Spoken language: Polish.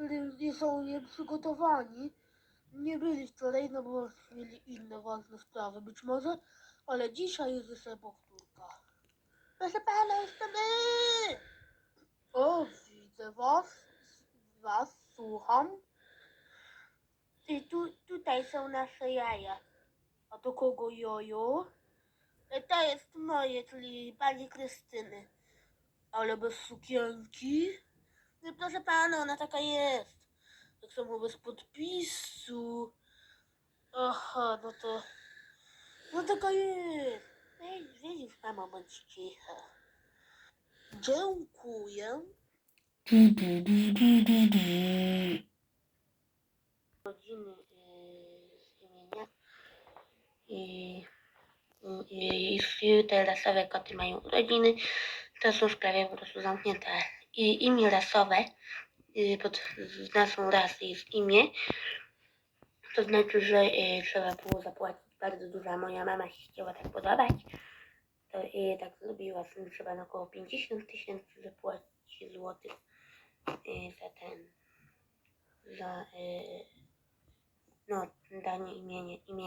którzy nie są nieprzygotowani, nie byli wczoraj, no bo mieli inne ważne sprawy być może, ale dzisiaj jest jeszcze powtórka. Proszę pana, jestem my! O, widzę was, was, słucham. I tu, tutaj są nasze jaja. A do kogo jojo? E, To jest moje, czyli pani Krystyny. Ale bez sukienki? No proszę pana, ona taka jest. Tak samo bez podpisu. Aha, no to... No taka jest. Ej, Widzisz, mama, bądź cicha. Dziękuję. Rodziny yy, z imienia. I, i, i te rasowe koty mają urodziny. To są sprawy po prostu zamknięte. I imię rasowe, y, pod nazwą rasy jest imię. To znaczy, że y, trzeba było zapłacić bardzo dużo, moja mama się chciała tak podobać. To y, tak zrobiła, tym trzeba na około 50 tysięcy zapłacić złotych za ten, za, no, danie imienia, imienia.